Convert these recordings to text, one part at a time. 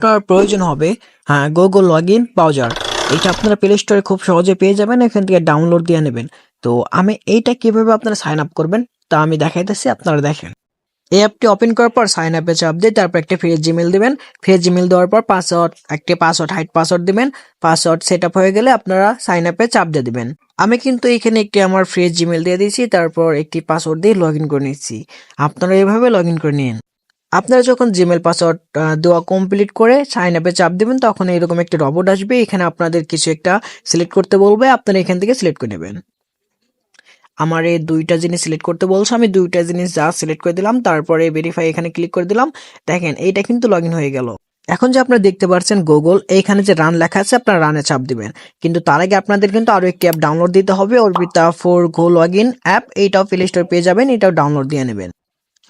আপনার প্রয়োজন হবে হ্যাঁ গুগল লগ ইন ব্রাউজার এটা আপনারা প্লে স্টোরে খুব সহজে পেয়ে যাবেন, এখান থেকে ডাউনলোড দিয়ে নেবেন। তো আমি এইটা কীভাবে আপনারা সাইন আপ করবেন, তা আমি দেখাইতেছি, আপনারা দেখেন। এই অ্যাপটি ওপেন করার পর সাইন আপে চাপ দিয়ে তারপর একটা ফ্রি জিমেল দিবেন। ফ্রি জিমেল দেওয়ার পর পাসওয়ার্ড একটি পাসওয়ার্ড হাইট পাসওয়ার্ড দেবেন। পাসওয়ার্ড সেট আপ হয়ে গেলে আপনারা সাইন আপে চাপ দিয়ে দিবেন। আমি কিন্তু এখানে একটি আমার ফ্রি জিমেল দিয়ে দিয়েছি, তারপর একটি পাসওয়ার্ড দিয়ে লগ ইন করে নিচ্ছি আপনারা এভাবে লগ ইন করে নিন। আপনারা যখন জিমেল পাসওয়ার্ড দেওয়া কমপ্লিট করে সাইন আপে চাপ দেবেন, তখন এরকম একটা রবট আসবে। এখানে আপনাদের কিছু একটা সিলেক্ট করতে বলবে, আপনারা এখান থেকে সিলেক্ট করে নেবেন। আমার এই দুইটা জিনিস সিলেক্ট করতে বলছে, আমি দুইটা জিনিস যা সিলেক্ট করে দিলাম, তারপরে ভেরিফাই এখানে ক্লিক করে দিলাম। দেখেন, এইটা কিন্তু লগ হয়ে গেল। এখন যে আপনারা দেখতে পাচ্ছেন গুগল এইখানে যে রান লেখা আছে, আপনারা রানে চাপ দিবেন। কিন্তু তার আগে আপনাদের কিন্তু আরও একটি অ্যাপ ডাউনলোড দিতে হবে Orbita four go log in app এইটাও প্লে স্টোর পেয়ে যাবেন, এটাও ডাউনলোড দিয়ে নেবেন।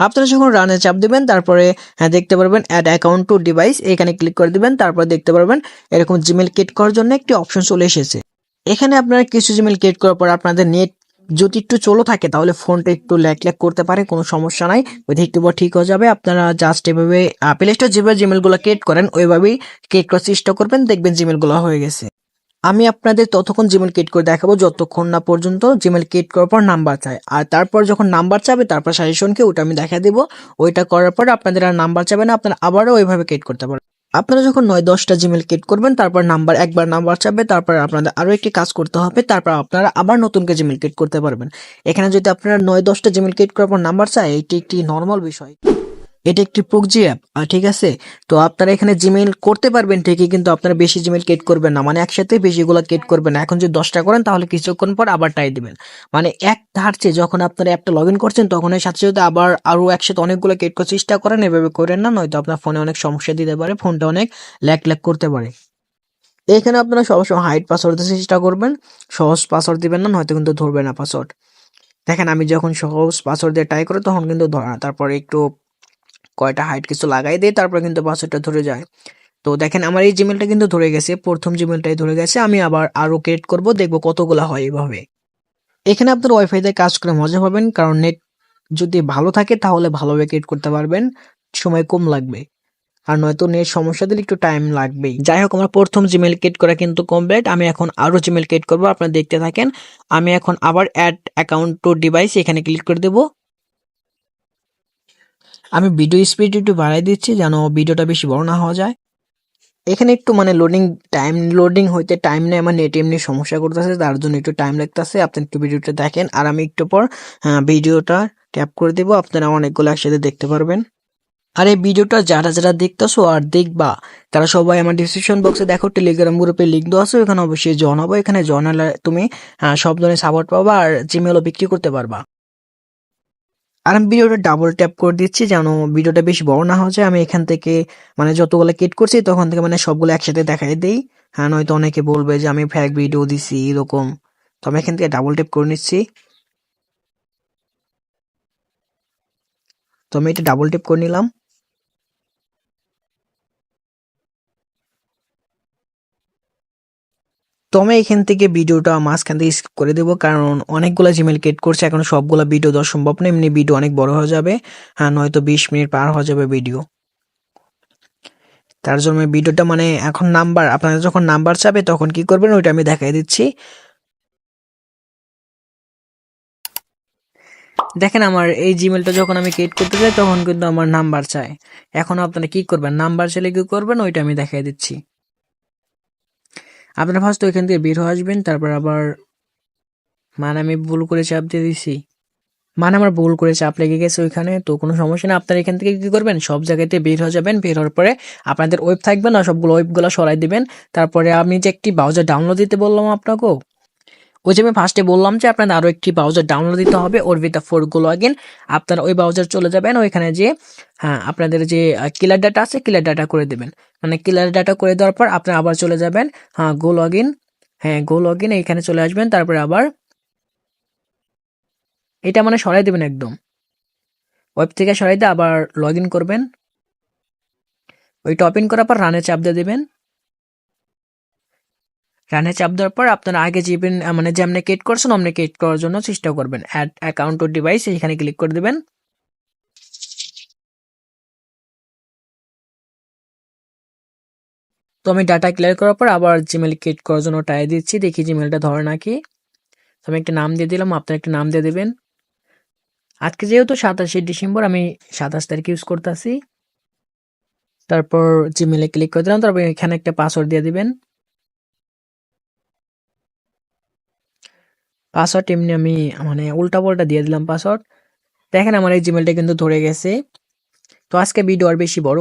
আপনারা যখন রানে চাপ দিবেন, তারপরে হ্যাঁ দেখতে পারবেন অ্যাড অ্যাকাউন্ট টু ডিভাইস এখানে ক্লিক করে দিবেন, তারপর দেখতে পারবেন এরকম জিমেল ক্রিয়েট করার জন্য একটি অপশন চলে এসেছে। এখানে আপনারা কিছু জিমেল ক্রিয়েট করার পর আপনাদের নেট যদি একটু চলো থাকে, তাহলে ফোনটা একটু ল্যাক ল্যাক করতে পারে, কোনো সমস্যা নাই। ওইটা একটু পর ঠিক হয়ে যাবে। আপনারা জাস্ট এভাবে প্লে স্টোর যেভাবে জিমেলগুলো ক্রিয়েট করেন, ওইভাবেই ক্রিয়েট করার চেষ্টা করবেন, দেখবেন জিমেলগুলো হয়ে গেছে। আমি আপনাদের ততক্ষণ জিমেল ক্রিয়েট করে দেখাবো, যতক্ষণ না পর্যন্ত জিমেল ক্রিয়েট করার পর নাম্বার চায় আর তারপর যখন নাম্বার চাবে, তারপর সাজেশনকে ওটা আমি দেখা দেবো। ওইটা করার পর আপনাদের আর নাম্বার চাবে না, আপনারা আবারও ওইভাবে ক্রিয়েট করতে পারেন আপনারা যখন নয় দশটা জিমেল ক্রিয়েট করবেন, তারপর নাম্বার একবার নাম্বার চাবে তারপর আপনাদের আরও একটি কাজ করতে হবে, তারপর আপনারা আবার নতুনকে জিমেল ক্রিয়েট করতে পারবেন। এখানে যদি আপনারা নয় দশটা জিমেল ক্রিয়েট করার পর নাম্বার চায়, এটি একটি নর্মাল বিষয়। এটা একটি প্রোকজি অ্যাপ ঠিক আছে? তো আপনারা এখানে জিমেইল করতে পারবেন ঠিকই, কিন্তু আপনারা বেশি জিমেইল কেট করবেন না। মানে একসাথে বেশিগুলো কেট করবেন না। এখন যদি দশটা করেন, তাহলে কিছুক্ষণ পর আবার টাই দিবেন। মানে এক ধারছে যখন আপনারা অ্যাপটা লগ ইন করছেন, তখন সাথে সাথে আবার আরও একসাথে অনেকগুলো কেট করার চেষ্টা করেন, এভাবে করেন না, নয়তো আপনার ফোনে অনেক সমস্যা দিতে পারে ফোনটা অনেক ল্যাক ল্যাক করতে পারে। এখানে আপনারা সবসময় হাইট পাসওয়ার্ড দিতে চেষ্টা করবেন। সহজ পাসওয়ার্ড দিবেন না, নয়তো কিন্তু ধরবে না পাসওয়ার্ড দেখেন, আমি যখন সহজ পাসওয়ার্ড দিয়ে ট্রাই করি, তখন কিন্তু ধরে তারপরে একটু কয়টা হাইট কিছু লাগাই দেয় তারপর কিন্তু পাসওয়ার্ডটা ধরে যায়। তো দেখেন, আমার এই জিমেলটা কিন্তু ধরে গেছে, প্রথম জিমেলটাই ধরে গেছে, আমি আবার আরও ক্রিয়েট করব, দেখব কতগুলো হয় এইভাবে। এখানে আপনার ওয়াইফাই দিয়ে কাজ করে মজা পাবেন, কারণ নেট যদি ভালো থাকে, তাহলে ভালোভাবে ক্রিয়েট করতে পারবেন, সময় কম লাগবে। আর নয়তো নেট সমস্যা দিলে একটু টাইম লাগবেই। যাই হোক, আমার প্রথম জিমেল ক্রিয়েট করা কিন্তু কমপ্লিট আমি এখন আরও জিমেল ক্রিয়েট করব, আপনারা দেখতে থাকেন। আমি এখন আবার অ্যাড অ্যাকাউন্ট টু ডিভাইস এখানে ক্লিক করে দেবো। আমি ভিডিও স্পিড একটু বাড়াই দিচ্ছি যেন ভিডিওটা বেশি বড় না হওয়া যায়। এখানে একটু মানে লোডিং টাইম লোডিং হইতে টাইম নেই আমার নেট এমনি সমস্যা করতেছে, তার জন্য একটু টাইম লাগতেছে। আপনি একটু ভিডিওটা দেখেন আর আমি একটু পর ভিডিওটা ট্যাপ করে দেবো, আপনারা অনেকগুলো একসাথে দেখতে পারবেন। আর এই ভিডিওটা যারা যারা দেখতেছো আর দেখবা, তারা সবাই আমার ডিসক্রিপশন বক্সে দেখো টেলিগ্রাম গ্রুপে লিঙ্ক দেওয়া আছে, ওখানে অবশ্যই হব। এখানে হলে তুমি সব ধরনের সাপোর্ট পাবা আর জিমেলও বিক্রি করতে পারবা। আর আমি ভিডিওটা ডাবল ট্যাপ করে দিচ্ছি যেন ভিডিওটা বেশি বড় না হয়ে আমি এখান থেকে মানে যতগুলো কেট করছি, তখন থেকে মানে সবগুলো একসাথে দেখাই দিই। হ্যাঁ নয়তো অনেকে বলবে যে আমি ফ্যাক ভিডিও দিছি, এরকম। তো আমি এখান থেকে ডাবল ট্যাপ করে নিচ্ছি। তো আমি এটা ডাবল টেপ করে নিলাম। তো আমি এখান থেকে ভিডিওটা মাঝখান থেকে স্কিপ করে দেবো, কারণ অনেকগুলো জিমেল ক্রিয়েট করছে, এখন সবগুলো ভিডিও দেওয়া সম্ভব না, এমনি ভিডিও অনেক বড় হয়ে যাবে হ্যাঁ নয়তো বিশ মিনিট পার হয়ে যাবে ভিডিও তার জন্য ভিডিওটা মানে এখন নাম্বার আপনাদের যখন নাম্বার চাবে তখন কি করবেন, ওইটা আমি দেখাই দিচ্ছি। দেখেন আমার এই জিমেলটা যখন আমি ক্রিয়েট করতে যাই, তখন কিন্তু আমার নাম্বার চায় এখন আপনারা কি করবেন নাম্বার চাইলে কি করবেন, ওইটা আমি দেখাই দিচ্ছি। আপনারা ফার্স্ট এখান থেকে বের হয়ে আসবেন, তারপর আবার মানে আমি ভুল করে চাপ দিয়ে দিছি। মানে আমার ভুল করে চাপ লেগে গেছে ওইখানে, তো কোনো সমস্যা না আপনারা এখান থেকে কী করবেন? সব জায়গাতে বের হয়ে যাবেন, বের হওয়ার পরে আপনাদের ওয়েব থাকবে না, সবগুলো ওয়েবগুলো সরাই দেবেন। তারপরে আমি যে একটি ব্রাউজার ডাউনলোড দিতে বললাম আপনাকেও ওই যে আমি ফার্স্টে বললাম যে আপনাদের আরও একটি ব্রাউজার ডাউনলোড দিতে হবে Orbita for go log in আপনারা ওই ব্রাউজার চলে যাবেন, ওইখানে যে হ্যাঁ আপনাদের যে কিলার ডাটা আছে কিলার ডাটা করে দেবেন। মানে কিলার ডাটা করে দেওয়ার পর আপনারা আবার চলে যাবেন হ্যাঁ গো লগ ইন হ্যাঁ গো লগ ইন এইখানে চলে আসবেন, তারপরে আবার এটা মানে সরাই দেবেন একদম। ওয়েব থেকে সরাই দিয়ে আবার লগ ইন করবেন ওইটা ওপেন করার পর রানে চাপ দিয়ে দেবেন। রানে চাপ দেওয়ার পর আপনারা আগে যেবেন মানে যেমনি কেট করছেন অমনি কেট করার জন্য চেষ্টা করবেন। অ্যাড অ্যাকাউন্ট ও ডিভাইস এখানে ক্লিক করে দেবেন। তো আমি ডাটা ক্লিয়ার করার পর আবার জিমেল ক্রিয়েট করার জন্য ট্রাই দিচ্ছি, দেখি জিমেলটা ধরে নাকি। তো আমি একটা নাম দিয়ে দিলাম, আপনার একটা নাম দিয়ে দেবেন। আজকে যেহেতু সাতাশে ডিসেম্বর, আমি সাতাশ তারিখ ইউজ করতেছি। তারপর জিমেলে ক্লিক করে দিলাম, তারপর এখানে একটা পাসওয়ার্ড দিয়ে দিবেন। পাসওয়ার্ড এমনি আমি মানে উল্টা পাল্টা দিয়ে দিলাম পাসওয়ার্ড দেখেন আমার এই জিমেলটা কিন্তু ধরে গেছে। তো আজকে ভিডিও আর বেশি বড়